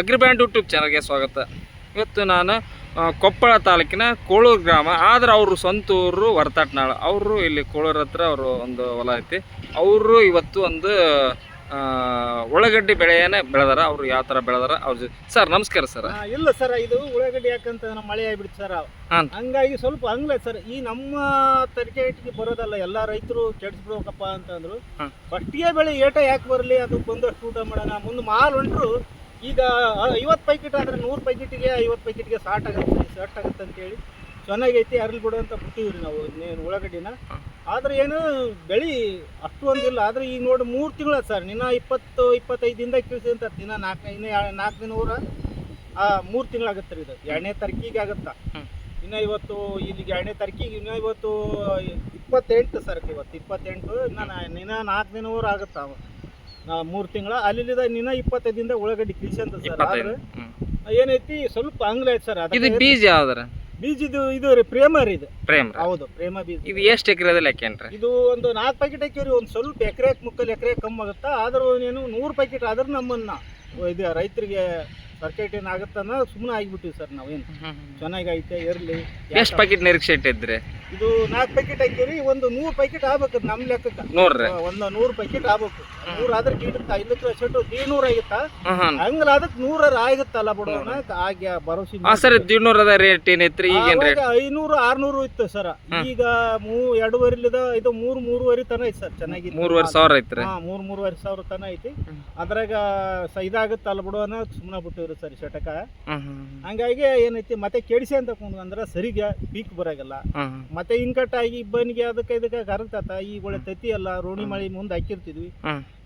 ಅಗ್ರಿಬ್ಯಾಂಡ್ YouTube ಚಾನಲ್ಗೆ ಸ್ವಾಗತ. ಇವತ್ತು ನಾನು ಕೊಪ್ಪಳ ತಾಲೂಕಿನ ಕೋಳೂರು ಗ್ರಾಮ. ಆದರೆ ಅವರು ಸ್ವಂತ ಊರು ವರತಾಟ್ನಾಳ. ಅವರು ಇಲ್ಲಿ ಕೋಳೂರು ಹತ್ರ ಅವರು ಒಂದು ಹೊಲ ಐತಿ. ಅವರು ಇವತ್ತು ಒಂದು ಉಳ್ಳಾಗಡ್ಡಿ ಬೆಳೆಯನ್ನೇ ಬೆಳೆದಾರ. ಅವರು ಯಾವ ಥರ ಬೆಳೆದಾರ? ಅವ್ರ ಸರ್ ನಮಸ್ಕಾರ ಸರ್. ಇಲ್ಲ ಸರ್ ಇದು ಉಳ್ಳಾಗಡ್ಡಿ ಯಾಕಂತ ನಮ್ಮ ಮಳೆ ಆಗ್ಬಿಡ್ತು ಸರ್. ಹಂಗಾಗಿ ಸ್ವಲ್ಪ ಹಂಗ್ಲ ಸರ್. ಈ ನಮ್ಮ ತರಕಾರಿ ಬರೋದಲ್ಲ ಎಲ್ಲ ರೈತರು ಕೆಡಿಸ್ಬಿಡ್ಬೇಕಪ್ಪ ಅಂತಂದ್ರು. ಫಸ್ಟಿಗೆ ಬೆಳೆ ಏಟ ಯಾಕೆ ಬರಲಿ? ಅದು ಬಂದಷ್ಟು ಊಟ ಮಾಡೋಣ. ಮುಂದೆ ಮಾಲ್ ಹೊಂಟ್ರು ಈಗ ಐವತ್ತು ಪೈಕೆಟ್ ಆದ್ರೆ ನೂರು ಪೈಕೆಟಿಗೆ ಐವತ್ತು ಪ್ಯಾಕೆಟ್ಗೆ ಸಾಟ್ ಆಗುತ್ತೆ ಸಾಟ್ ಆಗುತ್ತೆ ಅಂತೇಳಿ ಚೆನ್ನಾಗೈತಿ, ಅರಲ್ ಬಿಡು ಅಂತ ಬಿಟ್ಟಿವ್ರಿ ನಾವು ಇನ್ನೇನು ಉಳ್ಳಾಗಡ್ಡಿನ. ಆದ್ರೆ ಏನು, ಬೆಳೆ ಅಷ್ಟು ಒಂದಿಲ್ಲ ಆದ್ರೆ ಈಗ ನೋಡಿ, ಮೂರು ತಿಂಗಳ ಸರ್. ನಿನ್ನ ಇಪ್ಪತ್ತು ಇಪ್ಪತ್ತೈದು ದಿನದಾಗ ಕಳಿಸಿ ಅಂತ ದಿನ ನಾಲ್ಕು, ಇನ್ನು ನಾಲ್ಕು ದಿನ ಊರ ಮೂರು ತಿಂಗಳಾಗತ್ತೆ ರೀ ಇದು. ಎರಡನೇ ತಾರೀಕಿಗೆ ಆಗುತ್ತಾ. ಇನ್ನೂ ಇವತ್ತು ಇಲ್ಲಿಗೆ ಎರಡನೇ ತಾರೀಕಿಗೆ ಇನ್ನು ಇವತ್ತು ಇಪ್ಪತ್ತೆಂಟು ಸರ್ ಇವತ್ತು. ಇಪ್ಪತ್ತೆಂಟು, ಇನ್ನು ನಿನ್ನ ನಾಲ್ಕು ದಿನ ಊರ ಆಗುತ್ತಾ ಮೂರು ತಿಂಗಳ. ಅಲ್ಲಿಂದ ನಿನ್ನ ಇಪ್ಪತ್ತೈದಿಂದ ಉಳ್ಳಾಗಡ್ಡಿ ಕೃಷಿ ಅಂತ ಸರ್. ಆದ್ರೆ ಏನೈತಿ ಸ್ವಲ್ಪ ಅಂಗ್ಲ ಐತೆ ಸರ್. ಇದು ಬೀಜ ಯಾವ್ದಾರ? ಬೀಜ ಇದು ಇದು ರೀ ಪ್ರೇಮ ರೀ ಇದು. ಪ್ರೇಮ್ ಹೌದು ಪ್ರೇಮ ಬೀಜ. ಇದು ಎಷ್ಟು ಎಕರೆದಲ್ಲಿ ಹಾಕ್ಯಾನ್ರಿ? ಇದು ಒಂದು ನಾಲ್ಕು ಪ್ಯಾಕೆಟ್ ಹಾಕಿವ್ರಿ ಒಂದು ಸ್ವಲ್ಪ ಎಕರೆ ಮುಕ್ಕಲ್ ಎಕರೆ ಕಮ್ಮಿ ಆಗುತ್ತಾ ಆದ್ರೂ ಏನು ನೂರು ಪ್ಯಾಕೆಟ್ ಆದ್ರೆ ನಮ್ಮನ್ನ ಇದು ರೈತರಿಗೆ ಸರ್ಕೇಟ್ ಏನಾಗುತ್ತೆ ಅನ್ನೋದು ಸುಮ್ಮನೆ ಆಗಿಬಿಟ್ಟಿವಿ ಸರ್ ನಾವೇನು. ಚೆನ್ನಾಗಿ ಐತೆ ಇರಲಿ ಎಷ್ಟು ಪ್ಯಾಕೆಟ್ ನಿರೀಕ್ಷೆ ಇಟ್ಟಿದ್ರೆ ಇದು ನಾಲ್ಕು ಪ್ಯಾಕೆಟ್ ಹಾಕಿವ್ರಿ ಒಂದು ನೂರು ಪ್ಯಾಕೆಟ್ ಆಗ್ಬೇಕು ನಮ್ಮ ಲೆಕ್ಕಕ್ಕೆ. ನೋಡ್ರಿ ಒಂದು ನೂರು ಪ್ಯಾಕೆಟ್ ಆಗ್ಬೇಕು. ನೂರು ಆದ್ರೆ ಇಡುತ್ತಾ? ಇಲ್ಲಕ್ಕೆ ಸೆಟ್ಟು ನೂರು ಆಗಿತ್ತಾ? ಹಂಗಲ್ಲ ಅದಕ್ಕೆ ನೂರ ಆಗುತ್ತಲ್ಲ ಬಿಡೋಣ ಹಾಗೆ ಭರೋಸೆ ಹಾಂ ಸರ್ ದಿನೂರದ ರೇಟ್ ಏನೈತ್ರಿ ಈಗ ಐನೂರು ಆರ್ನೂರು ಇತ್ತು ಸರ್. ಈಗ ಮೂ ಎರಡೂವರೆಲಿದ ಇದು ಮೂರು ಮೂರುವರೆ ತನ ಐತೆ ಸರ್ ಚೆನ್ನಾಗಿ ಮೂರುವರೆ ಸಾವಿರ ಐತ್ರಿ? ಹಾಂ ಮೂರು ಮೂರುವರೆ ಸಾವಿರ ತನ ಐತಿ. ಅದ್ರಾಗ ಇದಾಗುತ್ತಲ್ಲ ಬಡವನ ಸುಮ್ಮನೆ ಬಿಟ್ಟಿವ್ರಿ ಸರ್ ಶಟಕ ಹಂಗಾಗಿ ಏನೈತಿ ಮತ್ತೆ ಕೆಡಿಸಿ ಅಂತ ಕುಂದ್ ಅಂದ್ರೆ ಸರಿಗೆ ಪೀಕ್ ಬರಾಗಲ್ಲ. ಮತ್ತೆ ಇನ್ಕಟ್ ಆಗಿ ಇಬ್ಬನಿಗೆ ಅದಕ್ಕೆ ಇದಕ್ಕೆ ಕರಗ್ತಾತ ಈಗ ಒಳ್ಳೆ ತತ್ತಿ ಎಲ್ಲ ರೋಣಿ ಮಳಿ ಮುಂದೆ ಹಾಕಿರ್ತಿದ್ವಿ.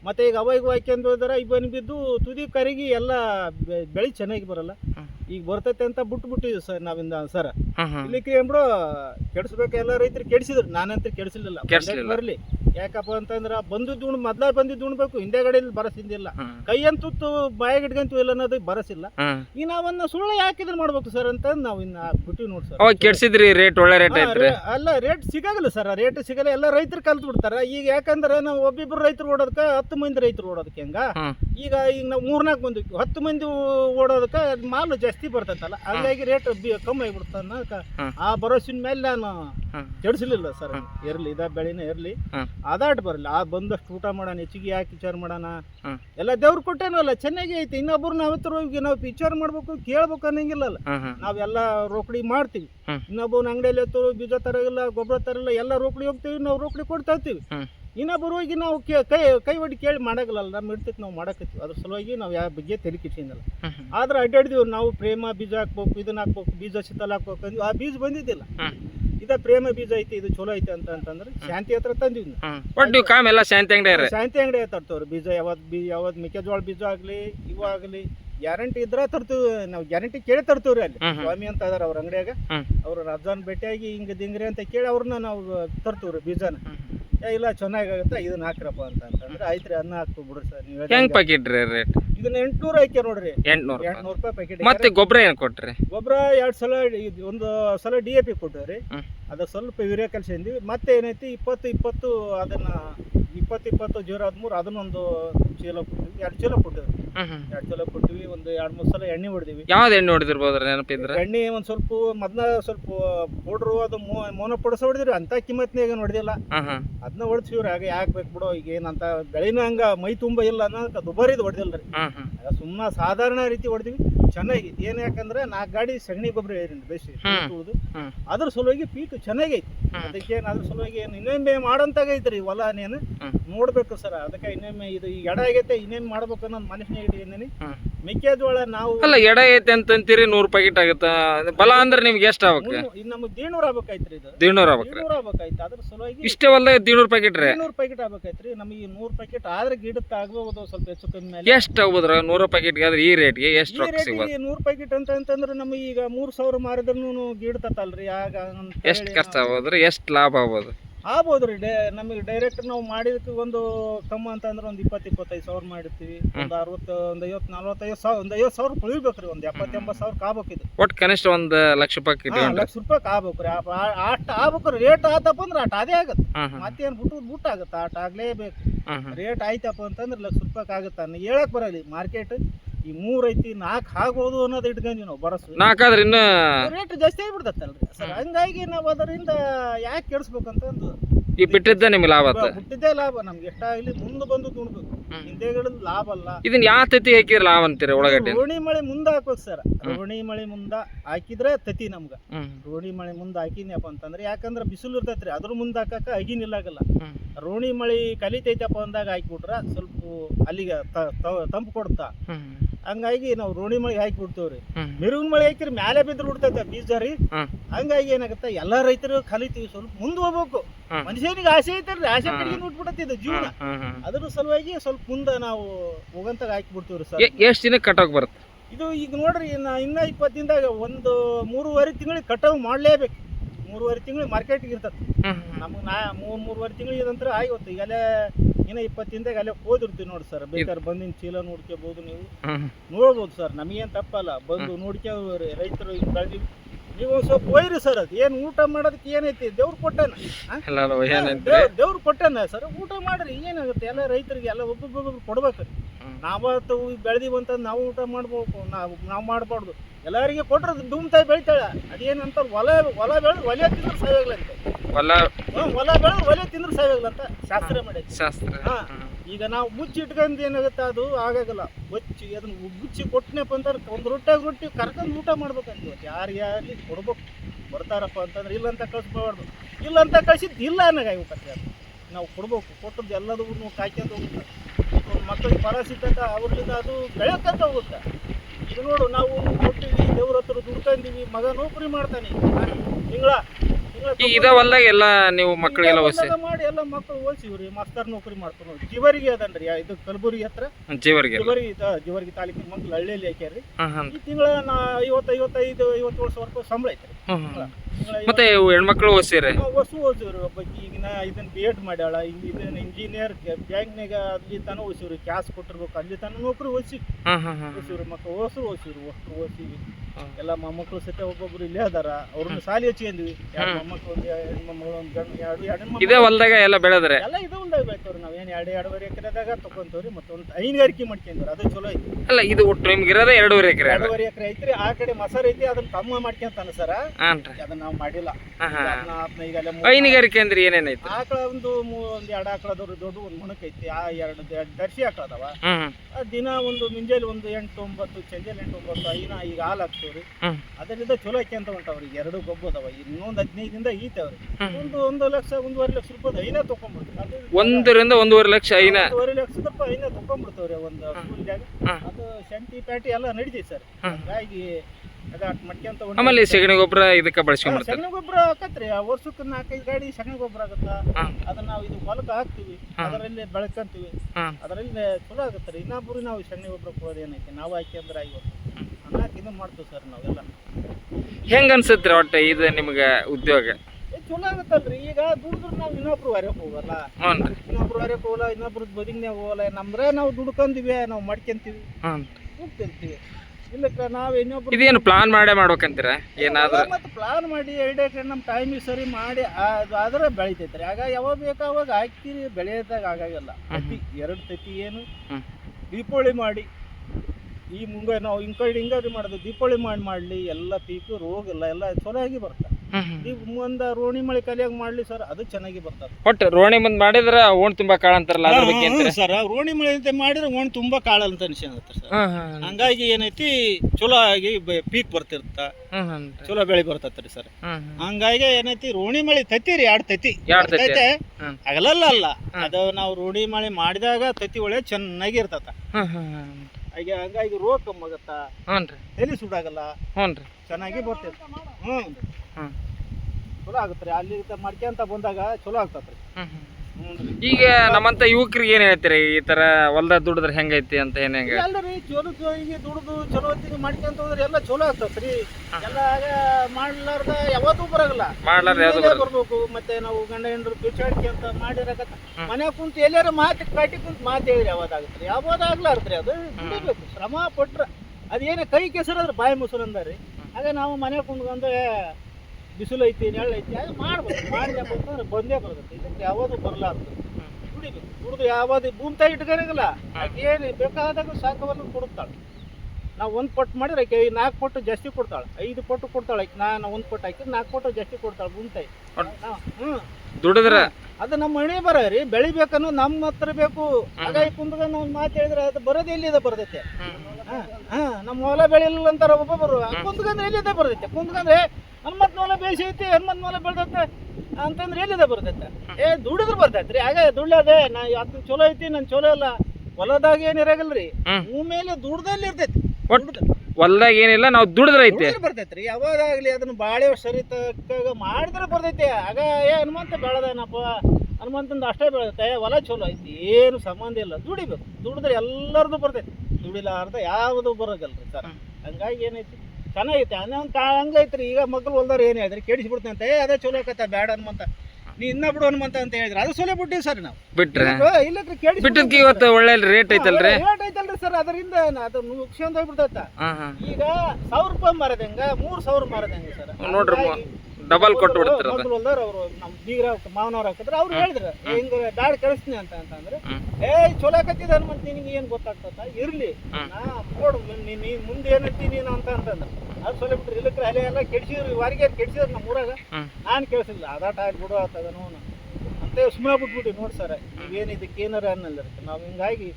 ಮತ್ತೆ ಈಗ ಅವಾಗ ಹಾಕ್ಯಂದು ಹೋದ್ರೆ ಇಬ್ಬನಿ ಬಿದ್ದು ತುದಿ ಕರಿಗಿ ಎಲ್ಲ ಬೆಳಿ ಚೆನ್ನಾಗಿ ಬರಲ್ಲ. ಈಗ ಬರ್ತೈತೆ ಅಂತ ಬಿಟ್ಟು ಬಿಟ್ಟಿದ್ವಿ ಸರ್ ನಾವಿಂದ ಸರ್. ಇಲ್ಲಿ ಕೇಂಬ್ರು ಏನ್ಬಿಡು ಕೆಡಿಸ್ಬೇಕು ಎಲ್ಲ ರೈತರು ಕೆಡಿಸಿದ್ರು. ನಾನಂತೂ ಕೆಡ್ಸ್ಲಿಲ್ಲ. ಬರಲಿ. ಯಾಕಪ್ಪ ಅಂತಂದ್ರ ಬಂದಿದ್ದು ಉಣ್ ಮೊದ್ಲ ಬಂದಿದ್ದು ಉಣ್ಬೇಕು ಹಿಂದೆಗಡೆಯಲ್ಲಿ ಬರಸಿಂದಿಲ್ಲ ಕೈಯಂತುತ್ತು ಕೈ ಅಂತೂ ಬಾಯಿಗೆ ಇಟ್ಕೊಂತೀವಿ ಇಲ್ಲ ಅನ್ನೋದು ಬರಸಿಲ್ಲ ಈ ನಾವನ್ನ ಸುಳ್ಳು ಯಾಕೆ ಇದನ್ನ ಮಾಡ್ಬೇಕು ಸರ್ ಅಂತ ನಾವು ಇನ್ನ ಬಿಟ್ಟು ನೋಡಿ ಸರ್. ಕೆಡ್ಸಿದ್ರಿ ರೇಟ್ ಒಳ್ಳೆ ರೇಟ್ ಐತ್ರಿ ಅಲ್ಲ ರೇಟ್ ಸಿಗಲ್ಲ ಸರ್. ರೇಟ್ ಸಿಗಲ್ಲ. ಎಲ್ಲ ರೈತರು ಕಲ್ತು ಬಿಡ್ತಾರ. ಈಗ ಯಾಕಂದ್ರೆ ನಾವು ಒಬ್ಬಿಬ್ರು ರೈತರು ಓಡೋದಕ್ಕೆ ಹತ್ತು ಮಂದಿ ರೈತರು ಓಡೋದಕ್ಕೆ ಹೆಂಗ? ಈಗ ಈಗ ನಾವು ಮೂರ್ನಾಲ್ಕು ಮಂದಿ ಹತ್ತು ಮಂದಿ ಓಡೋದಕ್ಕೆ ಮಾಲು ಜಾಸ್ತಿ ಬರ್ತೈತಲ್ಲ. ಹಂಗಾಗಿ ರೇಟ್ ಕಮ್ಮಿ ಆಗಿಬಿಡ್ತ ಅನ್ನೋಕ ಆ ಭರೋಸಿನ ಮೇಲೆ ನಾನು. ಕೆಡಿಸಲಿಲ್ಲ ಸರ್. ಇರ್ಲಿ ಇದ ಬೆಳೆನೇ ಇರ್ಲಿ. ಅದಾಟ್ ಬರಲ್ಲ. ಆ ಬಂದಷ್ಟು ಊಟ ಮಾಡೋಣ ಹೆಚ್ಚಿಗೆ ಯಾಕೆ ವಿಚಾರ ಮಾಡೋಣ. ಎಲ್ಲ ದೇವ್ರು ಕೊಟ್ಟೇನಲ್ಲ ಚೆನ್ನಾಗಿ ಐತಿ. ಇನ್ನೊಬ್ರು ನಾವು ಹತ್ರ ಹೋಗಿ ನಾವು ವಿಚಾರ ಮಾಡ್ಬೇಕು ಕೇಳ್ಬೇಕು ಅನ್ನಂಗಿಲ್ಲಲ್ಲ ನಾವೆಲ್ಲ ರೋಕಡಿ ಮಾಡ್ತೀವಿ. ಇನ್ನೊಬ್ಬನ ಅಂಗಡಿಯಲ್ಲಿ ಎತ್ತು ಬೀಜ ತರಗಿಲ್ಲ ಗೊಬ್ಬರ ತರಲ್ಲ ಎಲ್ಲ ರೋಕಡಿ ಹೋಗ್ತೀವಿ ನಾವು ರೋಕಡಿ ಕೊಡ್ತಾ ಇರ್ತೀವಿ. ಇನ್ನೊಬ್ಬರು ಹೋಗಿ ನಾವು ಕೇ- ಕೈ ಒಡಿ ಕೇಳಿ ಮಾಡಾಗಲ್ಲ ನಮ್ಮ ಇಡ್ತೈತಿ ನಾವು ಮಾಡಕತ್ತೀವಿ. ಅದ್ರ ಸಲುವಾಗಿ ನಾವು ಯಾವ ಬಗ್ಗೆ ಹ್ಮ್ ಆದ್ರೆ ಅಡ್ಡಾಡಿದೀವಿ ನಾವು ಪ್ರೇಮ ಬೀಜ ಹಾಕ್ಬೇಕು ಇದನ್ನ ಹಾಕ್ಬೇಕು ಬೀಜ ಸೀತಲ ಹಾಕ್ಬೇಕು ಆ ಬೀಜ ಬಂದಿದ್ದಿಲ್ಲ. ಇದ ಪ್ರೇಮ ಬೀಜ ಐತಿ ಇದು ಚಲೋ ಐತಿ ಅಂತ ಅಂತಂದ್ರೆ ಶಾಂತಿ ಹತ್ರ ನೀವು ಕಾಮ್ ಎಲ್ಲ ಶಾಂತಿ ಅಂಗಡಿ ಶಾಂತಿ ಅಂಗಡಿ ತರ್ತವ್ರಿ. ಬೀಜ ಯಾವತ್ ಬೀ ಯಾವತ್ ಮೆಕ್ಕೆಜೋಳ ಬೀಜ ಆಗ್ಲಿ ಇವು ಆಗ್ಲಿ ಗ್ಯಾರಂಟಿ ಇದ್ರ ತರ್ತೀವಿ ನಾವು ಗ್ಯಾರಂಟಿ ಕೇಳಿ ತರ್ತೀವ್ರಿ ಅಲ್ಲಿ. ಸ್ವಾಮಿ ಅಂತ ಅದಾರ ಅವ್ರ ಅಂಗಡಿಯಾಗ. ಅವ್ರ ರಜಾನ್ ಭೇಟಿಯಾಗಿ ಹಿಂಗ ದಿಂಗ್ರಿ ಅಂತ ಕೇಳಿ ಅವ್ರನ್ನ ನಾವು ತರ್ತೀವ್ರಿ ಬೀಜನ. ಇಲ್ಲ ಚೆನ್ನಾಗಾಗುತ್ತೆ ಇದನ್ನ ಹಾಕ್ರಪ್ಪ ಅಂತ ಅಂತಂದ್ರೆ ಆಯ್ತ್ರಿ ಅನ್ನ ಹಾಕ್ತು ಬಿಡ್ರಿ ಸರ್ ನೀವು ಹೆಂಗ್ ಪ್ಯಾಕೆಟ್ ರೀ ರೇಟ್ ಇದನ್ನ ಎಂಟ್ನೂರ ಐತೆ ನೋಡ್ರಿ. ಎಂಟ್ನೂರು ಎಂಟ್ನೂರು ರೂಪಾಯಿ ಪ್ಯಾಕೆಟ್ ಮತ್ತೆ ಗೊಬ್ಬರ ಏನು ಕೊಟ್ರಿ? ಗೊಬ್ಬರ ಎರಡು ಸಲ ಇದ್ ಒಂದು ಸಲ ಡಿ ಎ ಪಿ ಕೊಟ್ಟಿವ್ರಿ. ಅದ ಸ್ವಲ್ಪ ಯೂರಿಯಾ ಕಲ್ಸಿಂದ್ವಿ ಮತ್ತೆ ಏನೈತಿ ಇಪ್ಪತ್ತು ಇಪ್ಪತ್ತು ಅದನ್ನ ಇಪ್ಪತ್ತು ಇಪ್ಪತ್ತು ಜೀರೋ ಹದಿಮೂರು ಅದನ್ನೊಂದು ಚೀಲ ಕೊಟ್ಟಿವಿ ಎರಡು ಚೀಲ ಕೊಟ್ಟಿವಿ ಹ್ಮ್ ಎರಡು ಚೀಲ ಕೊಟ್ಟಿವಿ. ಒಂದು ಎರಡು ಮೂರು ಸಲ ಎಣ್ಣೆ ಹೊಡೆದಿವಿ. ಯಾವ್ದು ಎಣ್ಣೆ ಹೊಡೆದಿರ್ಬೋದ್ರಿ ನೆನಪಿದ್ರೆ? ಎಣ್ಣೆ ಒಂದು ಸ್ವಲ್ಪ ಮೊದ್ಲ ಸ್ವಲ್ಪ ಪೌಡ್ರು ಅದು ಮೋನ ಪೊಡಸ ಹೊಡೆದಿರಿ. ಅಂತ ಕಿಮ್ಮತ್ನಾಗ ಹೊಡೆದಿಲ್ಲ. ಅದನ್ನ ಹೊಡ್ಸಿವ್ರಿ ಆಗ ಯಾಕೆ ಬೇಕು ಬಿಡೋ. ಈಗ ಏನಂತ ಬೆಳಿನ ಹಂಗ ಮೈ ತುಂಬ ಇಲ್ಲ ಅನ್ನೋದಕ್ಕೆ ದುಬಾರಿದು ಹೊಡೆದಿಲ್ಲ ರೀ ಸುಮ್ಮನೆ ಸಾಧಾರಣ ರೀತಿ ಹೊಡೆದಿವಿ. ಚೆನ್ನಾಗಿ ಏನ್ ಯಾಕಂದ್ರೆ ನಾಲ್ಕು ಗಾಡಿ ಸಗಣಿ ಗೊಬ್ಬರ ಏರಿನ ಬೇಸಿ ತುಳಿದು ಅದ್ರ ಸಲುವಾಗಿ ಪೀಕ್ ಚೆನ್ನಾಗೈತಿ. ಅದಕ್ಕೆ ಅದ್ರ ಸಲುವಾಗಿ ಏನು ಇನ್ನೊಮ್ಮೆ ಮಾಡಂತಾಗೈತ್ರಿ ಹೊಲ ನೀನು. ನೋಡ್ಬೇಕು ಸರ್. ಅದಕ್ಕೆ ಇನ್ನೊಮ್ಮೆ ಇದು ಈಗ ಎಡ ಆಗೈತೆ ಇನ್ನೇನ್ ಮಾಡ್ಬೇಕು ಅನ್ನೋದು ಮನುಷ್ಯನಾಗ ಇಟ್ಟಿದ್ದೀನಿ ಹ್ಮ್. ಮೆಕ್ಕೆಜೋಳ ನಾವು ಅಲ್ಲ ಎಡ ಐತೆ ಅಂತಂತೀರಿ ನೂರು ಪ್ಯಾಕೆಟ್ ಆಗುತ್ತ. ಬಲ ಅಂದ್ರೆ ನಿಮ್ಗೆ ಎಷ್ಟು ಆಗ್ಬೇಕು? ಇದು ನಮಗೆ ದೇಣೂರು ಆಗ್ಬೇಕಾಯ್ತ್ರಿ ಇದು. ದೇಣೂರು ಆಗ್ಬೇಕು ದೇಣೂರು ಆಗ್ಬೇಕಾಯ್ತು. ಅದ್ರ ಸಲುವಾಗಿ ಇಷ್ಟೇ ಹೊಲ್ದಾಗ ರೂಪಾಯಿ ಪ್ಯಾಕೆಟ್ ರೀ ರೂಪಾಯಿ ಪ್ಯಾಕೆಟ್ ಆಗ್ಬೇಕಾಯ್ತ್ರಿ. ನಮಗೆ ನೂರು ಪ್ಯಾಕೆಟ್ ಆದ್ರೆ ಗಿಡಕ್ಕೆ ಆಗ್ಬೋದು ಸ್ವಲ್ಪ ಹೆಚ್ಚು ಕಮ್ಮಿ ಎಷ್ಟು ಆಗ್ಬೋದ್ರ? ನೂರು ಪ್ಯಾಕೆಟ್ಗೆ ಆದ್ರೆ ಈ ರೇಟ್ಗೆ ಎಷ್ಟು ರೊಕ್ಕ ನೂರು ಪ್ಯಾಕೆಟ್ ಅಂತ ಅಂತಂದ್ರೆ ನಮಗೆ ಈಗ ಮೂರು ಸಾವಿರ ಮಾರಿದ್ರು ಗಿಡ್ತತಲ್ರಿ ಆಗ ಎಷ್ಟು ಖರ್ಚು ಆಗ್ಬೋದ್ರಿ ಎಷ್ಟು ಲಾಭ ಆಗ್ಬೋದು? ಆಗ್ಬೋದ್ರಿ ಡೇ ನಮಗೆ ಡೈರೆಕ್ಟ್ ನಾವು ಮಾಡಿದಕ್ಕೆ ಒಂದು ಕಮ್ಮ ಅಂತಂದ್ರೆ ಒಂದು ಇಪ್ಪತ್ತು ಇಪ್ಪತ್ತೈದು ಸಾವಿರ ಮಾಡಿರ್ತೀವಿ. ಒಂದು ಅರವತ್ತು ಒಂದು ಐವತ್ತು ನಲ್ವತ್ತೈದು ಸಾವಿರ ಒಂದು ಐವತ್ತು ಸಾವಿರ ಉಳಿಬೇಕ್ರಿ ಒಂದು ಎಪ್ಪತ್ತೆಂಬತ್ತು ಸಾವಿರ ಆಗ್ಬೇಕು ಒಟ್ಟು ಕನಿಷ್ಠ ಒಂದು ಲಕ್ಷ ರೂಪಾಯಿ ಲಕ್ಷ ರೂಪಾಯಿ ಆಗ್ಬೇಕು ರೀ ಅಷ್ಟು ಆಗ್ಬೇಕು ರೇಟ್ ಆತಪ್ಪ ಅಂದ್ರೆ ಆಟ ಅದೇ ಆಗತ್ತೆ. ಮತ್ತೇನು ಬಿಟ್ಟು ಬುಟ್ ಆಗುತ್ತೆ. ಆಟ ಆಗ್ಲೇಬೇಕು. ರೇಟ್ ಆಯ್ತಪ್ಪ ಅಂತಂದ್ರೆ ಲಕ್ಷ ರೂಪಾಯಿ ಆಗುತ್ತೆ. ಹೇಳಕ್ ಬರಲ್ಲ ಮಾರ್ಕೆಟ್. ಈ ಮೂರ್ ಐತಿ ನಾಲ್ಕು ಆಗೋದು ಅನ್ನೋದು ಇಟ್ಕೊಂಡ್ವಿ ನಾವು ಬರಸು ನಾಲ್ಕಾದ್ರೆ ಇನ್ನು ರೇಟ್ ಜಾಸ್ತಿ ಆಗಿಬಿಡ್ತಲ್ರಿ ಸರ್ ಹಂಗಾಗಿ ನಾವು ಅದರಿಂದ ಯಾಕೆ ಕೆಡಿಸ್ಬೇಕಂತ ಒಂದು ಈ ಬಿಟ್ಟಿದ್ದ ನಿಮ್ಗೆ ಲಾಭ ಆತ? ಹುಟ್ಟಿದ್ದೇ ಲಾಭ ನಮ್ಗೆ ಎಷ್ಟಾಗಲಿ ಮುಂದೆ ಬಂದು ದುಣ್ಬೇಕು. ಹಿಂದೆಗಡೆ ಲಾಭ ಅಲ್ಲ. ಇದನ್ನ ಯಾವ ತತಿ ಹಾಕಿದ್ರೆ ಲಾಭ ಅಂತೀರಿ ಉಳ್ಳಾಗಡ್ಡಿ ರೋಣಿ ಮಳೆ ಮುಂದೆ ಹಾಕ್ಬೇಕು ಸರ್. ರೋಣಿ ಮಳೆ ಮುಂದೆ ಹಾಕಿದ್ರೆ ತತಿ ನಮ್ಗ. ರೋಣಿ ಮಳೆ ಮುಂದೆ ಹಾಕಿನ್ಯಪ್ಪ ಅಂತಂದ್ರೆ ಯಾಕಂದ್ರೆ ಬಿಸಿಲು ಇರ್ತೈತ್ರಿ ಅದ್ರ ಮುಂದೆ ಹಾಕಕ್ಕ ಅಗಿ ನಿಲ್ಲಾಗಲ್ಲ. ರೋಣಿ ಮಳೆ ಕಲಿತೈತಪ್ಪ ಅಂದಾಗ ಹಾಕಿಬಿಟ್ರ ಸ್ವಲ್ಪ ಅಲ್ಲಿಗೆ ತಂಪು ಕೊಡ್ತಾ. ಹಂಗಾಗಿ ನಾವು ರೋಣಿ ಮಳೆ ಹಾಕಿ ಬಿಡ್ತೇವ್ರಿ. ಮಿರುಗಿನ ಮಳೆ ಹಾಕಿದ್ರೆ ಮ್ಯಾಲೆ ಬಿದ್ದು ಬಿಡ್ತೈತೆ ಬೀಜ ರೀ ಹಂಗಾಗಿ ಏನಾಗುತ್ತೆ ಎಲ್ಲಾ ರೈತರು ಕಲಿತೀವಿ ಸ್ವಲ್ಪ ಮುಂದೆ ಹೋಗ್ಬೇಕು. ಮನುಷ್ಯನಿಗೆ ಆಸೆ ಐತಲ್ರಿ ಆಸೆ ಹ್ಮ್. ಬಿಟ್ಬಿಡತ್ತೆ ಇದು ಜೀವನ. ಅದ್ರ ಸಲುವಾಗಿ ಸ್ವಲ್ಪ ಮುಂದೆ ನಾವು ಹೋಗಂತಾಗ ಹಾಕಿ ಬಿಡ್ತೀವ್ರಿ ಸರ್. ಎಷ್ಟು ದಿನ ಕಟಾಕ್ ಬರುತ್ತೆ? ಇದು ಈಗ ನೋಡ್ರಿ ಇನ್ನ ಇನ್ನ ಇಪ್ಪತ್ತು ದಿನದಾಗ ಒಂದು ಮೂರುವರೆ ತಿಂಗಳಿಗೆ ಕಟಾವು ಮಾಡಲೇಬೇಕು. ಮೂರುವರೆ ತಿಂಗಳು ಮಾರ್ಕೆಟ್ಗೆ ಇರ್ತದೆ. ನಮ್ಗೆ ನಾ ಮೂರು ಮೂರುವರೆ ತಿಂಗಳಿಗೆ ಇದಂತ ಆಗಿ ಈಗ ಅಲ್ಲೇ ಇನ್ನ ಇಪ್ಪತ್ತಿಂದಾಗ ಅಲ್ಲೇ ಹೋದಿರ್ತೀವಿ ನೋಡಿ ಸರ್. ಬೇಕಾದ್ರೆ ಬಂದಿನ ಚೀಲ ನೋಡ್ಕೋಬಹುದು ನೀವು. ನೋಡ್ಬೋದು ಸರ್ ನಮಗೇನು ತಪ್ಪಲ್ಲ. ಬಂದು ನೋಡ್ಕೋರಿ ರೈತರು ಬೆಳೆದಿವಿ ನೀವು ಸ್ವಲ್ಪ ಒಯ್ರಿ ಸರ್ ಅದು. ಏನು ಊಟ ಮಾಡೋದಕ್ಕೆ ಏನೈತಿ ದೇವ್ರು ಕೊಟ್ಟನ ದೇವ್ರ್- ಕೊಟ್ಟನ ಸರ್. ಊಟ ಮಾಡ್ರಿ ಏನಾಗುತ್ತೆ? ಎಲ್ಲ ರೈತರಿಗೆ ಎಲ್ಲ ಒಬ್ಬೊಬ್ಬೊಬ್ಬರು ಕೊಡ್ಬೇಕು. ನಾವು ನಾವತ್ತು ಬೆಳೆದಿವಿ ಅಂತ ನಾವು ಊಟ ಮಾಡ್ಬೇಕು ನಾವು ನಾವು ಮಾಡ್ಬಾರ್ದು. ಎಲ್ಲರಿಗೆ ಕೊಟ್ರೆ ಧೂಮ್ತಾಯಿ ಬೆಳಿತಾಳೆ. ಅದೇನಂತ ಹೊಲ ಹೊಲ ಬೆಳೆದು ಒಲೆ ತಿಂದ್ರೆ ಸಾಯಾಗ್ಲಂತೆ ಹೊಲ ಹೊಲ ಬೆಳೆದು ಒಲೆ ತಿಂದ್ರೆ ಶಾಸ್ತ್ರ ಮಾಡಿ ಶಾಸ್ತ್ರ. ಹಾ. ಈಗ ನಾವು ಮುಚ್ಚಿ ಇಟ್ಕೊಂಡು ಏನಾಗುತ್ತೆ ಅದು ಆಗಾಗಲ್ಲ. ಮುಚ್ಚಿ ಅದನ್ನ ಮುಚ್ಚಿ ಕೊಟ್ಟನಪ್ಪ ಅಂತಂದ್ರೆ ಒಂದು ರೊಟ್ಟಿಯಾಗ ರೊಟ್ಟಿ ಕರ್ಕೊಂಡು ಊಟ ಮಾಡ್ಬೇಕಂತ ಯಾರು ಯಾರಲ್ಲಿ ಕೊಡ್ಬೇಕು? ಬರ್ತಾರಪ್ಪ ಅಂತಂದ್ರೆ ಇಲ್ಲ ಅಂತ ಕಳಿಸ್ಬಾರ್ದು ಇಲ್ಲ ಅಂತ ಕಳ್ಸಿದ್ದು ಇಲ್ಲ ಅನ್ನೋಗಾಗ್ಬೇಕಂತೆ ಅದು ನಾವು ಕೊಡ್ಬೇಕು ಕೊಟ್ಟದ್ದು ಎಲ್ಲದಕ್ಕೂ ಕಾಯ್ಕೊಂಡು ಹೋಗುತ್ತೆ. ಒಂದು ಮಕ್ಕಳಿಗೆ ಸಿಕ್ಕಂತ ಅವ್ರಿಂದ ಅದು ಬೆಳಕಂತ ಹೋಗುತ್ತೆ. ಈಗ ನೋಡು ನಾವು ಕೊಟ್ಟಿವಿ ದೇವ್ರ ಹತ್ರ ದುಡ್ಕೊಂಡಿವಿ ಮಗ ನೌಕರಿ ಮಾಡ್ತಾನೆ. ತಿಂಗಳ ಈಗ ಇದ ಹೊಲ್ದಾಗ ಎಲ್ಲ ನೀವು ಮಕ್ಕಳಿಗೆಲ್ಲ ಓದಿಸಿ ಮಾಡಿ ಎಲ್ಲ ಮಕ್ಕಳು ಓದಿಸಿವ್ರಿ ಮಾಸ್ತರ್ ನೌಕರಿ ಮಾಡ್ತಾರೆ ನೋಡಿ ಜೀವರಿಗೆ ಅದನ್ರಿ ಇದು ಕಲಬುರಗಿ ಹತ್ರ? ಜೀವರಿಗೆ ಇದ- ಜೀವರಿಗೆ ತಾಲೂಕಿನ ಮಕ್ಕಳು ಹಳ್ಳಿಯಲ್ಲಿ ಹಾಕ್ಯಾರ್ರಿ. ಈ ತಿಂಗಳ ನಾ ಐವತ್ತು ಐವತ್ತೈದು ಐವತ್ತೇಳು ಸಾವಿರ ರೂಪಾಯಿ ಸಂಬಳ ಐತ್ರಿ. ಮತ್ತೆ ಹೆಣ್ಮಕ್ಳು ಓದ್ಸಿರಿ ವಸು ಓದಿವ್ರಿ ಒಬ್ಬಾಕಿ. ಈಗಿನ ಇದನ್ನ ಬಿ ಎಡ್ ಮಾಡ್ಯಾಳ. ಈಗ ಇದನ್ನ ಇಂಜಿನಿಯರ್ ಬ್ಯಾಂಕ್ನಾಗ ಅಲ್ಲಿ ತನ ಓದಿಸಿವ್ರಿ ಕ್ಯಾಸ್ ಕೊಟ್ಟಿರ್ಬೇಕು. ಅಲ್ಲಿ ತನ ನೌಕರಿ ಓದಿಸಿ. ಹ್ಮ್ ಹ್ಮ್ ಹ್ಮ್ ಓದಿಸಿವ್ರಿ ಮಕ್ಕಳು ಓದಿಸಿವ್ರಿ ಒಟ್ಟು ಓದಿಸಿವಿ. ಎಲ್ಲ ಮೊಮ್ಮಕ್ಕಳು ಸಹಿತ ಒಬ್ಬೊಬ್ರು ಇಲ್ಲೇ ಅದಾರ. ಅವ್ರನ್ನ ಸಾಲಿ ಹಚ್ಕೊಂಡಿವಿ ಎರಡು ಹ್ಮ್. ಮೊಮ್ಮಕ್ಕಳು ಒಂದು ಹೆಣ್ಮಗಳು ಒಂದು ಗಂಡು ಎರಡು ಎರಡು ಇದೇ ಹೊಲ್ದಾಗ ಎಲ್ಲ ಬೆಳೆದ್ರೆ? ಎಲ್ಲ ಇದು ಹೊಲ್ದಾಗ ಬೆಳಿತಾವ್ರಿ ನಾವ್. ಏನ್ ಎರಡು ಎರಡುವರೆ ಎಕರೆದಾಗ ತಗೊಂತವ್ರಿ ಮತ್ತೆ ಒಂದು ಹೈನುಗಾರಿಕೆ ಮಾಡ್ಕೊಂಡ್ರಿ. ಅದು ಚಲೋ ಐತಿ. ಅಲ್ಲ ಇದು ಒಟ್ಟು ನಿಮ್ಗೆ ಇರೋದೇ ಎರಡೂವರೆ ಎಕರೆ ಎರಡುವರೆ ಎಕರೆ ಐತ್ರಿ. ಆ ಕಡೆ ಮಸಾರ ಐತಿ ಅದನ್ನ ಕಮ್ಮ ಮಾಡ್ಕೊಂತಾನ ಸರ ಅದನ್ನ ನಾವು ಮಾಡಿಲ್ಲ. ಮೂರ್- ಹೈನುಗಾರಿಕೆ ಅಂದ್ರೆ ಏನೇನೈತಿ ಆಕಳ ಒಂದು ಮೂ- ಒಂದ್ ಎರಡು ಆಕಳ ದೊಡ್ಡ ದೊಡ್ಡ ಒಂದು ಮೊಣಕ್ ಐತಿ. ಆ ಎರಡು ಜರ್ಸಿ ದರ್ಶಿ ಆಕಳ ಅದಾವ. ಹ್ಮ್ ಆ ದಿನ ಒಂದು ಮುಂಜಾನೆ ಒಂದು ಎಂಟು ಒಂಬತ್ತು ಸಂಜೆಲಿ ಎಂಟು ಒಂಬತ್ತು ಐನ ಈಗ ಹಾಲು ಹಾಕ್ತೇವ್ರಿ ಹ್ಮ್. ಅದರಿಂದ ಚಲೋ ಅಂತ ಹೊಂಟವ್ರಿ ಎರಡು ಗೊಬ್ಬ ಅದಾವ. ಇನ್ನೊಂದು ಹದಿನೈದಿಂದ ಈತವ್ರಿ ಹ್ಮ್. ಒಂದು ಒಂದು ಲಕ್ಷ ಒಂದೂವರೆ ಲಕ್ಷ ರೂಪಾಯಿ ಐನ ತಗೊಂಡ್ಬಿಡ್ತೀವಿ ಅದು ಒಂದರಿಂದ ಒಂದೂವರೆ ಲಕ್ಷ ಐನ ಒಂದೂವರೆ ಲಕ್ಷ ರೂಪಾಯಿ ಐನ ತಗೊಂಡ್ಬಿಡ್ತಾವ್ರಿ ಒಂದು ಕೂಲಿದಾಗ ಹ್ಮ್. ಅದು ಶಂಟಿ ಪ್ಯಾಟಿ ಎಲ್ಲ ನಡಿತೈತಿ ಸರ್. ಹಾಗಾಗಿ ಹಂಗಾಗಿ ಆಮೇಲೆ ಸೆಗಣಿ ಗೊಬ್ಬರ ಇದಕ್ಕೆ ಬಳಸ್ಕೊಂಡ್ಬಿಡ್ತಾರೆ ಸಗಣಿ ಗೊಬ್ಬರ ಹಾಕತ್ರಿ ಆ ವರ್ಷಕ್ಕೆ ನಾಲ್ಕೈದು ಗಾಡಿ ಸಗಣಿ ಗೊಬ್ಬರ ಆಗತ್ತ. ಅದನ್ನ ನಾವು ಇದು ಹೊಲಕ್ಕೆ ಹಾಕ್ತಿವಿ. ಅದರಲ್ಲಿ ಬೆಳ್ಕೊಂತೀವಿ. ಅದರಲ್ಲಿ ಚಲೋ ಆಗುತ್ತೆ ರೀ. ಇನ್ನೊಬ್ರು ನಾವು ಸಗಣಿ ಗೊಬ್ಬರ ಕೊಡೋದು ಏನೈತಿ? ನಾವು ಹಾಕಿ ಅಂದ್ರೆ ಅನ್ನಕ್ಕೆ ಇದು ಮಾಡ್ತೀವಿ ಸರ್ ನಾವೆಲ್ಲ ಹೆಂಗ ಅನ್ಸುತ್ತೆ ಒಟ್ಟು ಇದು ನಿಮ್ಗೆ ಉದ್ಯೋಗ? ಚಲೋ ಆಗುತ್ತಲ್ರಿ. ಈಗ ದುಡಿದ್ರೆ ನಾವು ಇನ್ನೊಬ್ರು ಹೊರಕ್ಕೆ ಹೋಗಲ್ಲ. ಇನ್ನೊಬ್ರು ಹೊರಕ್ಕೆ ಹೋಗಲ್ಲ ಇನ್ನೊಬ್ರದ್ದು ಬದುಕಿನಾಗ ಹೋಗಲ್ಲ. ನಮ್ರೆ ನಾವು ದುಡ್ಕೊಂತೀವಿ ನಾವು ಮಾಡ್ಕೊಂತೀವಿ. ಹೋಗ್ತಿರ್ತೀವಿ ಇಲ್ಲಕ್ಕ ನಾವು ಇನ್ನೊಬ್ರು ಇದೇನು ಪ್ಲಾನ್ ಮಾಡೇ ಮಾಡ್ಬೇಕಂತೀರ? ಏನಾದ್ರು ಮತ್ತೆ ಪ್ಲಾನ್ ಮಾಡಿ ಎರಡು ಎಕರೆ ನಮ್ಮ ಟೈಮಿಗೆ ಸರಿ ಮಾಡಿ ಅದು ಆದ್ರೆ ಬೆಳಿತೈತ್ರಿ ಆಗ ಯಾವಾಗ ಬೇಕಾವಾಗ ಅವಾಗ ಹಾಕ್ತೀರಿ ಬೆಳೆಯೋದಾಗ ಆಗಾಗಲ್ಲ. ತತ್ತಿ ಎರಡು ತತ್ತಿ ಏನು? ಹ್ಮ್. ದೀಪಾವಳಿ ಮಾಡಿ. ಈ ಮುಂಗಾರು ನಾವು ಹಿಂಗ್ ಹಿಂಗಾರಿ ಮಾಡೋದು ದೀಪಾವಳಿ ಮಾಡಿ ಮಾಡಲಿ ಎಲ್ಲ ಪೀಕು ರೋಗ ಎಲ್ಲ ಎಲ್ಲ ಸರಿಯಾಗಿ ಬರ್ತದೆ ದೀಪ ಮುಂದೆ ರೋಣಿ ಮಳೆ ಕಲಿಯಾಗ ಮಾಡ್ಲಿ ಸರ್ ಅದು ಚೆನ್ನಾಗಿ ಬರ್ತದೆ. ಒಟ್ಟು ರೋಣಿ ಮುಂದ್ ಮಾಡಿದ್ರ ಓಣ್ ತುಂಬಾ ಕಾಳ ಅಂತಾರಲ್ಲ ಅದ್ರ ಬಗ್ಗೆ ಅಂತೀರ? ಸರ್ ರೋಣಿ ಮಳೆ ಅಂತ ಮಾಡಿದ್ರೆ ಒಣ್ ತುಂಬಾ ಕಾಳ ಅಂತ ಅನ್ಸ್ಕೊಂಡತ್ತೆ ಸರ್. ಹ್ಮ್ ಹ್ಮ್ ಹಂಗಾಗಿ ಏನೈತಿ ಚಲೋ ಆಗಿ ಪೀಕ್ ಬರ್ತಿರ್ತ. ಹ್ಮ್ ಹ್ಮ್ ಚಲೋ ಬೆಳೆ ಬರ್ತೈತ್ರಿ ಸರ್. ಹ್ಮ್ ಹಂಗಾಗಿ ಏನೈತಿ ರೋಣಿ ಮಳೆ ತತ್ತಿರಿ ಎರಡು ತತ್ತಿ. ಎರಡ್ ತತ್ತಿ. ಬರ್ತೈತೆ. ಹ್ಮ್. ಹಗಲಲ್ಲ ಅಲ್ಲ ಹ್ಮ್. ಅದು ನಾವು ರೋಣಿ ಮಳೆ ಮಾಡಿದಾಗ ತತ್ತಿ ಒಳ್ಳೆ ಚೆನ್ನಾಗಿ ಇರ್ತತ. ಹ್ಮ್ ಹ್ಮ್ ಹ್ಮ್ ಹಾಗೆ ಹಂಗಾಗಿ ರೋಗ ಕಮ್ಮಾಗತ್ತ ಹ್ಞೂನ್ರಿ. ತಲೆ ಸುಡಾಗಲ್ಲ. ಹ್ಞೂನ್ರಿ. ಚೆನ್ನಾಗಿ ಬರ್ತೈತೆ. ಹ್ಞೂ ಚಲೋ ಆಗುತ್ತೆ ಅಲ್ಲಿ ಮಾಡ್ಕೊಂತ ಬಂದಾಗ ಚಲೋ ಆಗ್ತತ್ರಿ. ಈಗ ನಮ್ಮಂತ ಯುವಕರಿಗೆ ಏನ್ ಹೇಳ್ತೀರಿ? ಈ ತರ ಹೊಲ್ದಾಗ ದುಡಿದ್ರೆ ಹೆಂಗೈತಿ ಅಂತ ಏನ್ ಹೆಂಗ? ಚಲೋ ಈಗ ದುಡಿದು ಚಲೋ ಹೊತ್ತಿಗೆ ಮಾಡ್ಕೊಂತ ಹೋದ್ರೆ ಎಲ್ಲ ಚಲೋ ಆಗ್ತತ್ರಿ. ಎಲ್ಲ ಮಾಡ್ಲಾರ್ದ ಯಾವತ್ತೂ ಬರಲ್ಲ. ಮಾಡ್ಲಾರ್ದ ಯಾವ್ದು ಬರ್ಬೇಕು. ಮತ್ತೆ ನಾವು ಗಂಡ ಹೆಂಡ್ರು ಬಿಚ್ಚಾಡ್ಕೆ ಅಂತ ಮಾಡಿರಕ ಮನೆ ಕುಂತು ಎಲ್ಲಾರ ಮಾತು ಕಾಟಿ ಕುಂತು ಮಾತು ಹೇಳಿದ್ರೆ ಯಾವ್ದಾಗತ್ರಿ ಯಾವ್ದಾಗ್ಲಾರ್ದ್ರಿ ಅದು? ದುಡಿಬೇಕು ಶ್ರಮ ಪಟ್ರ. ಅದೇನ ಕೈ ಕೆಸರಾದ್ರೆ ಬಾಯಿ ಮೊಸರು ಅಂದಾರಿ. ಹಾಗೆ ನಾವು ಮನೆ ಕುಂತ್ಕೊಂಡು ಬಿಸಿಲು ಐತಿ ನೆಳ್ಳು ಐತಿ ಅದು ಮಾಡ್ಬೇಕು ಮಾಡಿದಪ್ಪ ಅಂತಂದ್ರೆ ಬಂದೇ ಬರ್ತೈತಿ. ಇದಕ್ಕೆ ಯಾವುದು ಬರಲಾರ್ದು. ದುಡಿಬೇಕು ದುಡಿದು ಯಾವುದು ಭೂಮಿ ತಾಯಿ ಇಟ್ಕೊಳಂಗಿಲ್ಲ. ಏನು ಬೇಕಾದಾಗ ಸಾಕವನ್ನು ಕೊಡುತ್ತಾಳೆ. ನಾವು ಒಂದು ಪಟ್ಟು ಮಾಡಿದ್ರೆ ಆಕೆ ನಾಲ್ಕು ಪಟ್ಟು ಜಾಸ್ತಿ ಕೊಡ್ತಾಳೆ. ಐದು ಪಟ್ಟು ಕೊಡ್ತಾಳೆ ಆಕೆ. ನಾನು ಒಂದು ಪಟ್ಟು ಹಾಕಿದ್ರೆ ನಾಲ್ಕು ಪಟ್ಟು ಜಾಸ್ತಿ ಕೊಡ್ತಾಳೆ ಗುಂತಾಯಿ ಹ್ಞೂ ದುಡಿದ್ರೆ? ಅದು ನಮ್ಮ ಹಣೆ ಬರ ರೀ ಬೆಳಿಬೇಕನ್ನೋ ನಮ್ಮ ಹತ್ರ ಬೇಕು. ಹಾಗಾಗಿ ಕುಂದ್ಕೊಂಡು ಒಂದು ಮಾತು ಹೇಳಿದ್ರೆ ಅದು ಬರೋದು ಎಲ್ಲಿದೆ ಬರ್ತೈತೆ. ಹಾ ನಮ್ಮ ಹೊಲ ಬೆಳಿಲಿಲ್ಲ ಅಂತಾರ ಒಬ್ಬೊಬ್ಬರು ಕುಂದ್ಕಂದ್ರೆ ಎಲ್ಲಿದೆ ಬರ್ತೈತೆ? ಕುಂದ್ಕಂದ್ರೆ ಹನುಮತ್ ಹೊಲ ಬೇಯಿಸೈತಿ ಹನುಮತ್ ಹೊಲ ಬೆಳ್ದೈತೆ ಅಂತಂದ್ರೆ ಎಲ್ಲಿದೆ ಬರ್ತೈತೆ? ಏ ದುಡಿದ್ರೆ ಬರ್ತೈತೆ ರೀ ಹಾಗೆ ದುಡ್ಲದೆ ನಾ ಅದು ಚಲೋ ಐತಿ ನಾನು ಚಲೋ ಇಲ್ಲ ಹೊಲದಾಗ ಏನು ಇರಾಗಲ್ಲ ರೀ ಹ್ಮ್. ಭೂಮಿಯಲ್ಲಿ ದುಡ್ದಲ್ಲಿ ಇರ್ತೈತಿ ಒಟ್ಟು ಹೊಲ್ದಾಗ ಏನಿಲ್ಲ ನಾವು ದುಡಿದ್ರೆ ಐತೆ. ದುಡಿದ್ರೆ ಬರ್ತೈತೆ ರೀ ಯಾವಾಗಲಿ ಅದನ್ನ ಬಾಳೆ ಸರಿತಕ್ಕಾಗ ಮಾಡಿದ್ರೆ ಬರ್ತೈತಿ. ಆಗ ಏ ಹನುಮಂತ ಬೆಳೆದೇನಪ್ಪ ಹನುಮಂತಂದು ಅಷ್ಟೇ ಬೆಳೆದೈತೆ. ಹೊಲ ಚಲೋ ಐತಿ ಏನು ಸಂಬಂಧ ಇಲ್ಲ. ದುಡಿಬೇಕು. ದುಡಿದ್ರೆ ಎಲ್ಲರದು ಬರ್ತೈತಿ. ದುಡಿಲಾರ್ದ ಯಾವುದು ಬರೋದಲ್ರಿ ಸರ್. ಹಂಗಾಗಿ ಏನೈತಿ? ಚೆನ್ನಾಗೈತೆ. ಅನ್ನೋ ಕಾ ಹಂಗೈತ್ರಿ ಈಗ ಮಕ್ಳು ಹೊಲ್ದವ್ರು ಏನು ಹೇಳಿದ್ರಿ? ಕೆಡಿಸ್ಬಿಡ್ತಂತೆ ಅಂತ ಏ ಅದೇ ಚಲೋ ಆಕತ್ತ. ಬ್ಯಾಡ ಹನುಮಂತ. ನೀ ಇನ್ನ ಬಿಡು ಹನುಮಂತ ಅಂತ ಹೇಳಿದ್ರೆ ಅದು ಸೊಲೆ ಬಿಟ್ಟಿವಿ ಸರ್ ನಾವು. ಬಿಟ್ರೆ? ಇಲ್ಲಕ್ರಿ ಕೇಳಿ ಬಿಟ್ಟದ್ಕೆ ಇವತ್ತು ಒಳ್ಳೆ ರೇಟ್ ಐತಲ್ರಿ? ರೇಟ್ ಐತಲ್ರಿ ಸರ್ ಅದರಿಂದ ಅದು ಮುಗಿಸ್ಕೊಂಡ್ ಹೋಗ್ಬಿಡ್ತೈತ. ಈಗ ಸಾವಿರ ರೂಪಾಯಿ ಮಾರದಂಗ ಹೆಂಗ ಮೂರ್ ಸಾವಿರ ಮಾರದಂಗ ಸರ್. ನೋಡ್ರಿ ಡಬಲ್ ಕೊಟ್ಟು ಬಿಡ್ತಾರೆ ಅವರು ನಮ್ಮ ಬೀಗ್ರ ಮಾವನವ್ರು ಹಾಕಿದ್ರೆ ಅವ್ರು ಹೇಳಿದ್ರು ಹಿಂಗ ದಾಡ್ ಕಳಿಸ್ತೀನಿ ಅಂತ ಅಂತಂದ್ರೆ. ಏ ಚಲೋ ಆಕತ್ತಿದ ಮತ್ತೆ ನಿನಗೆ ಏನ್ ಗೊತ್ತಾಗ್ತದ? ಇರ್ಲಿ. ನಾ ನೋಡು ನೀ ನೀ ಮುಂದೆ ಏನಂತಿ ನೀನು ಅಂತ ಅಂತಂದ್ರೆ. ಅದು ಸೊಲೆ ಬಿಟ್ರಿ ಇಲ್ಲಕ್ರೆ ಅಲೆ ಎಲ್ಲ ಕೆಡ್ಸಿದ್ರು ವಾರಿಗೆ ಕೆಡ್ಸಿದ್ರು ನಮ್ಮ ಊರಾಗ. ನಾನು ಕೇಳಿಸಿಲ್ಲ ಅದಾಟ ಆಗಿ ಬಿಡು ಆಗ್ತದ ನೋನು ಅಂತ ಸುಮ್ಮನೆ ಬಿಟ್ಬಿಟ್ಟು ನೋಡಿ ಸರ್. ಏನಿದಕ್ಕೆ ಏನಾರ ಅನ್ನಲ್ಲ ನಾವು ಹಿಂಗಾಗಿ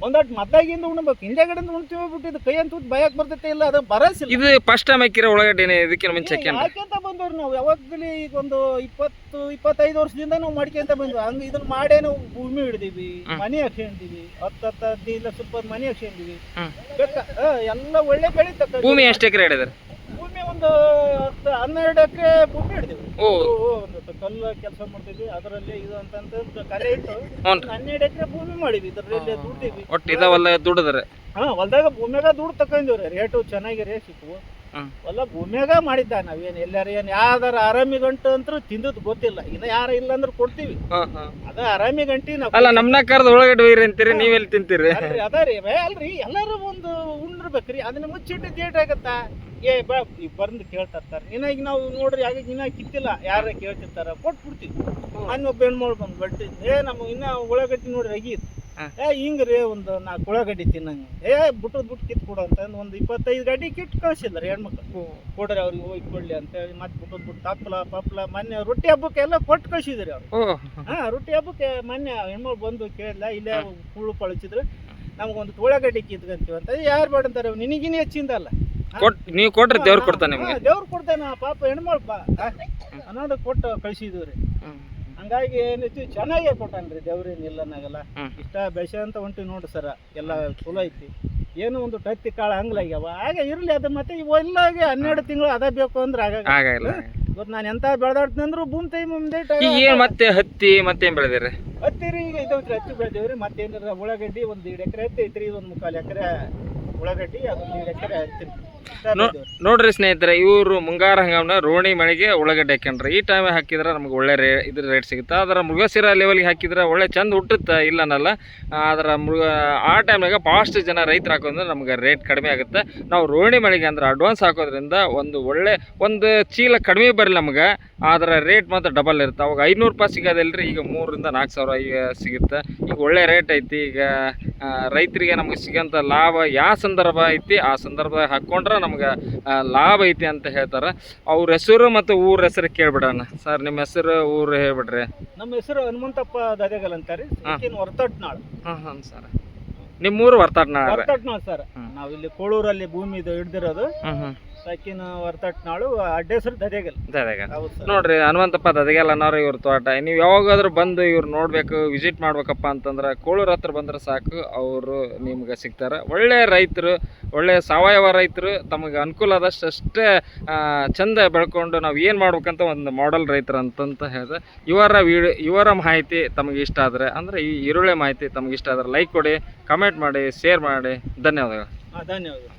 ಒಂದಷ್ಟು ಮದ್ದಾಗಿಂದ ಉಣ್ಬೇಕು. ಹಿಂದೆಗಡೆಯಿಂದ ಉಣ್ತೀವಿ ಬಿಟ್ಟಿದ್ದು ಕೈ ಅಂತ ಬಯಕ್ ಬರ್ತೈತೆ ಇಲ್ಲ ಅದು ಬರಸಿಲ್ಲ ಇದು ಫಸ್ಟ್ ಟೈಮ್ ಹಾಕಿರೋ ಇದಕ್ಕೆ ಮುಂಚೆ ಹಾಕ್ಯಂತ ಬಂದವ್ರು ನಾವು? ಯಾವಾಗಲೂ ಈಗ ಒಂದು ಇಪ್ಪತ್ತು ಇಪ್ಪತ್ತೈದು ವರ್ಷದಿಂದ ನಾವು ಮಾಡ್ಕೊಂತ ಬಂದ್ವಿ. ಹಂಗ ಇದನ್ನ ಮಾಡೇ ನಾವು ಭೂಮಿ ಹಿಡ್ದೀವಿ. ಮನೆ ಹಾಕ್ಕೊಂಡಿವಿ ಹತ್ತು ಹತ್ತು ಇಲ್ಲ ಲಕ್ಷ ರೂಪಾಯಿ ಮನೆ. ಆ, ಎಲ್ಲ ಒಳ್ಳೆ ಬೆಳೆ ಭೂಮಿ ಎಷ್ಟು ಎಕರೆ ಹಿಡಿದ್ರೆ ಭೂಮಿ ಒಂದು ಹತ್ತು ಹನ್ನೆರಡು ಎಕರೆ ಭೂಮಿ ಹಿಡ್ದೀವಿ. ಕಲ್ಲು ಕೆಲಸ ಮಾಡ್ತಿದ್ವಿ. ಅದರಲ್ಲಿ ಇದು ಅಂತಂತ ಕಲೆ ಇತ್ತು. ಹ್ಞೂ ಹನ್ನೆರಡು ಎಕರೆ ಭೂಮಿ ಮಾಡಿದ್ವಿ. ಇದರಲ್ಲಿ ದುಡ್ದೀವಿ ಒಟ್ಟು ಇದಾವಲ್ಲ ದುಡಿದ್ರೆ ಹಾ ಹೊಲ್ದಾಗ ಭೂಮಿಯಾಗ ದುಡ್ಡು ತಕೊಂಡಿವ್ರಿ ರೇಟು ಚೆನ್ನಾಗಿ ರೇಟ್ ಸಿಕ್ವು. ಹ್ಮ್. ಹೊಲ ಭೂಮಿಯಾಗ ಮಾಡಿದ್ದ ನಾವೇನು ಎಲ್ಲಾರು ಏನು ಯಾವ್ದಾರ ಆರಾಮಿ ಗಂಟು ಅಂತೂ ತಿಂದದ್ದು ಗೊತ್ತಿಲ್ಲ. ಇನ್ನ ಯಾರ ಇಲ್ಲ ಅಂದ್ರೆ ಕೊಡ್ತೀವಿ. ಅದ ಆರಾಮಿ ಗಂಟಿ ನಾವು ಅಲ್ಲ ನಮ್ನ ಕರ್ದ ಒಳಗಡೆ ಒಯ್ರಿ ಅಂತೀರಿ ನೀವೆಲ್ಲಿ ತಿಂತೀರಿ? ಅಲ್ರಿ ಅದ ರೀ. ಅಲ್ರಿ. ಎಲ್ಲಾರು ಒಂದು ಉಂಡಿರ್ಬೇಕ್ರಿ. ಅದನ್ನ ಮುಚ್ಚಿಟ್ಟು ಡೇಟ್ ಆಗತ್ತಾ? ಏ ಬಾ ಈ ಬಂದು ಕೇಳ್ತಿರ್ತಾರೆ ಇನ್ನ ಈಗ ನಾವು ನೋಡ್ರಿ ಆಗ ಇನ್ನ ಕಿತ್ತಿಲ್ಲ. ಯಾರ ಕೇಳ್ತಿರ್ತಾರ ಕೊಟ್ಟು ಬಿಡ್ತೀವಿ ಮೊನ್ನೆ ಒಬ್ಬ ಹೆಣ್ಮಗಳು ಬಂದು ಬಟ್ಟಿ ಏ ನಮ್ಮ ಇನ್ನ ಉಳ್ಳಾಗಡ್ಡಿ ನೋಡಿ ರಗಿ ಏ ಹಿಂಗ ಹಿಂಗ್ರಿ ಒಂದು ನಾಲ್ಕು ಉಳ್ಳಾಗಡ್ಡಿ ತಿನ್ನಂಗ. ಏ ಬಿಟ್ಟು ಬಿಟ್ಟು ಕಿತ್ ಕೊಡು ಅಂತ ಒಂದು ಇಪ್ಪತ್ತೈದು ಗಡ್ಡಿ ಕಿಟ್ ಕಳ್ಸಿಲ್ಲ ರೀ ಹೆಣ್ಮಕ್ಳು. ಕೊಡ್ರಿ ಅವ್ರಿಗೆ ಹೋಗಿ ಕೊಡ್ಲಿ ಅಂತ ಹೇಳಿ ಮತ್ತೆ ಬಿಟ್ಟದ್ ಬಿಟ್ಟು ತಪ್ಪಲ ಪಪ್ಲ ಮೊನ್ನೆ ರೊಟ್ಟಿ ಹಬ್ಬಕ್ಕೆ ಎಲ್ಲ ಕೊಟ್ಟು ಕಳ್ಸಿದ್ರಿ ಅವ್ರು. ಹಾ ರೊಟ್ಟಿ ಹಬ್ಬಕ್ಕೆ ಮೊನ್ನೆ ಹೆಣ್ಮಗಳು ಬಂದು ಕೇಳಿಲ್ಲ ಇಲ್ಲೇ ಕುಳ್ಳು ಕಳಿಸಿದ್ರು ನಮ್ಗೊಂದು ಉಳ್ಳಾಗಡ್ಡಿ ಕಿತ್ಕೊಂತೀವಿ ಅಂತ. ಯಾರು ಬೇಡಂತಾರೆ ನಿನಗಿನ ಹೆಚ್ಚಿಂದ ಅಲ್ಲ. ಕೊಟ್ ನೀವು ಕೊಟ್ರೆ ದೇವ್ರು ಕೊಡ್ತಾನೆ ನಿಮಗೆ. ದೇವ್ರು ಕೊಡ್ತಾನ ಪಾಪ ಹೆಣ್ಮಳು ಅನ್ನೋದು ಕೊಟ್ಟು ಕಳ್ಸಿದ್ವಿ ರೀ. ಹಂಗಾಗಿ ಏನೈತಿ ಚೆನ್ನಾಗೇ ಕೊಟ್ಟಾನ್ರಿ ದೇವ್ರೇನು ಇಲ್ಲ ಅನ್ನಂಗಲ್ಲ ಇಷ್ಟ ಇಷ್ಟ ಅಂತ ಹೊಂಟಿ ನೋಡ್ರಿ ಸರ ಎಲ್ಲ ಚಲೋ ಐತಿ. ಏನೋ ಒಂದು ಟತ್ತಿ ಕಾಳು ಹಂಗ್ಲಾಗ್ಯಾವ ಆಗ ಇರ್ಲಿ ಅದು ಮತ್ತೆ ಇವೆಲ್ಲಾಗಿ ಹನ್ನೆರಡು ತಿಂಗಳು ಅದ ಬೇಕು ಅಂದ್ರೆ ಆಗ ಆಗಲ್ಲ ಇವತ್ತು ನಾನು ಎಂತ ಬೆಳೆದಾಡ್ತೀನಿ ಅಂದ್ರು ಭೂಮಿ ತೈ ಮುಂದೆ ಈಗ ಮತ್ತೆ ಹತ್ತಿ ಮತ್ತೇನ್ ಬೆಳೆದಿರಿ? ಹತ್ತಿರಿ ಈಗ ಇದೈತ್ರಿ ಹತ್ತಿ ಬೆಳೆದೇವ್ರಿ. ಮತ್ತೇನ್ರ ಉಳ್ಳಾಗಡ್ಡಿ ಒಂದು ಎರಡು ಎಕರೆ ಹತ್ತಿ ಐತ್ರಿ ಇದೊಂದು ಮುಕ್ಕಾಲು ಎಕರೆ. ಉಳ್ಳಾಗಡ್ಡಿ ನೋ- ನೋಡ್ರಿ ಸ್ನೇಹಿತರೆ ಇವರು ಮುಂಗಾರ ಹಂಗಾಮ್ನ ರೋಣಿ ಮಳೆಗೆ ಉಳ್ಳಾಗಡ್ಡೆ ಹಾಕ್ಯಂಡ್ರಿ ಈ ಟೈಮ್ ಹಾಕಿದ್ರೆ ನಮ್ಗೆ ಒಳ್ಳೆ ರೇ ಇದ್ರ ರೇಟ್ ಸಿಗುತ್ತೆ. ಅದರ ಮೃಗಶಿರ ಲೆವೆಲ್ಗೆ ಹಾಕಿದ್ರೆ ಒಳ್ಳೆ ಚಂದ ಹುಟ್ಟುತ್ತೆ ಇಲ್ಲ ಅನ್ನಲ್ಲ ಅದರ ಮೃಗ ಆ ಟೈಮ್ನಾಗ ಭಾಳಷ್ಟು ಜನ ರೈತರು ಹಾಕೋದ್ರೆ ನಮ್ಗೆ ರೇಟ್ ಕಡಿಮೆ ಆಗುತ್ತೆ. ನಾವು ರೋಣಿ ಮಳೆಗೆ ಅಂದ್ರೆ ಅಡ್ವಾನ್ಸ್ ಹಾಕೋದ್ರಿಂದ ಒಂದು ಒಳ್ಳೆ ಒಂದು ಚೀಲ ಕಡಿಮೆ ಬರಲಿ ನಮ್ಗೆ. ಆದ್ರೆ ರೇಟ್ ಮಾತ್ರ ಡಬಲ್ ಇರುತ್ತೆ. ಅವಾಗ ಐನೂರು ರೂಪಾಯಿ ಸಿಗೋದಿಲ್ಲ ರೀ ಈಗ ಮೂರರಿಂದ ನಾಲ್ಕು ಸಾವಿರ ಈಗ ಸಿಗುತ್ತೆ. ಈಗ ಒಳ್ಳೆ ರೇಟ್ ಐತಿ ಈಗ ರೈತರಿಗೆ ನಮಗೆ ಸಿಗೋಂಥ ಲಾಭ ಯಾವ ಸಂದರ್ಭ ಐತಿ ಆ ಸಂದರ್ಭ ಹಾಕ್ಕೊಂಡ್ರೆ ನಮ್ಗೆ ಲಾಭ ಐತಿ ಅಂತ ಹೇಳ್ತಾರೆ. ಅವ್ರ ಹೆಸರು ಮತ್ತು ಊರ ಹೆಸರು ಕೇಳ್ಬಿಡೋಣ. ಸರ್ ನಿಮ್ಮ ಹೆಸರು ಊರು ಹೇಳ್ಬಿಡ್ರಿ. ನಮ್ಮ ಹೆಸರು ಹನುಮಂತಪ್ಪ ದಗಗಲ್ ಅಂತಾರೆ. ಹೊರತಟ್ನಾಳ್ ಹಾಂ ಹಾಂ ಸರ್. ನಿಮ್ಮೂರು ವರ್ತಟ್ನಾಳ ಹೊರತಟ್ನಾಳ್ ಸರ್. ನಾವಿಲ್ಲಿ ನಾವು ಇಲ್ಲಿ ಕೋಳೂರಲ್ಲಿ ಭೂಮಿ ಇದು ಹಿಡ್ದಿರೋದು. ವರ್ತಟ್ನಾಳು ಸಾಕಿನ ಹೊರತಟ್ನಾಳು ಅಡ್ಡ ಹೆಸರು ದದೇಗಲ್. ಅದಾಗ ಹೌದು ಸರ್. ನೋಡ್ರಿ ಹನುಮಂತಪ್ಪ ದದಗೆಲ್ಲ ಅನ್ನೋರು ಇವ್ರ ತೋಟ. ನೀವು ಯಾವಾಗಾದ್ರೂ ಬಂದು ಇವ್ರು ನೋಡ್ಬೇಕು ವಿಸಿಟ್ ಮಾಡ್ಬೇಕಪ್ಪ ಅಂತಂದ್ರೆ ಕೋಳೂರ್ ಹತ್ರ ಬಂದ್ರೆ ಸಾಕು ಅವರು ನಿಮ್ಗೆ ಸಿಗ್ತಾರೆ. ಒಳ್ಳೆ ರೈತರು ಒಳ್ಳೆ ಸಾವಯವ ರೈತರು ತಮಗೆ ಅನುಕೂಲ ಆದಷ್ಟು ಅಷ್ಟೇ ಆ, ಚಂದ ಬೆಳ್ಕೊಂಡು ನಾವು ಏನು ಮಾಡ್ಬೇಕಂತ ಒಂದು ಮಾಡೆಲ್ ರೈತರು ಅಂತಂತ ಹೇಳಿದ್ರೆ ಇವರ ವಿಡಿಯೋ ಇವರ ಮಾಹಿತಿ ತಮಗೆ ಇಷ್ಟ ಆದರೆ ಅಂದರೆ ಈ ಈರುಳ್ಳಿ ಮಾಹಿತಿ ತಮಗೆ ಇಷ್ಟ ಆದರೆ ಲೈಕ್ ಕೊಡಿ ಕಮೆಂಟ್ ಮಾಡಿ ಶೇರ್ ಮಾಡಿ. ಧನ್ಯವಾದಗಳು. ಹಾಂ ಧನ್ಯವಾದ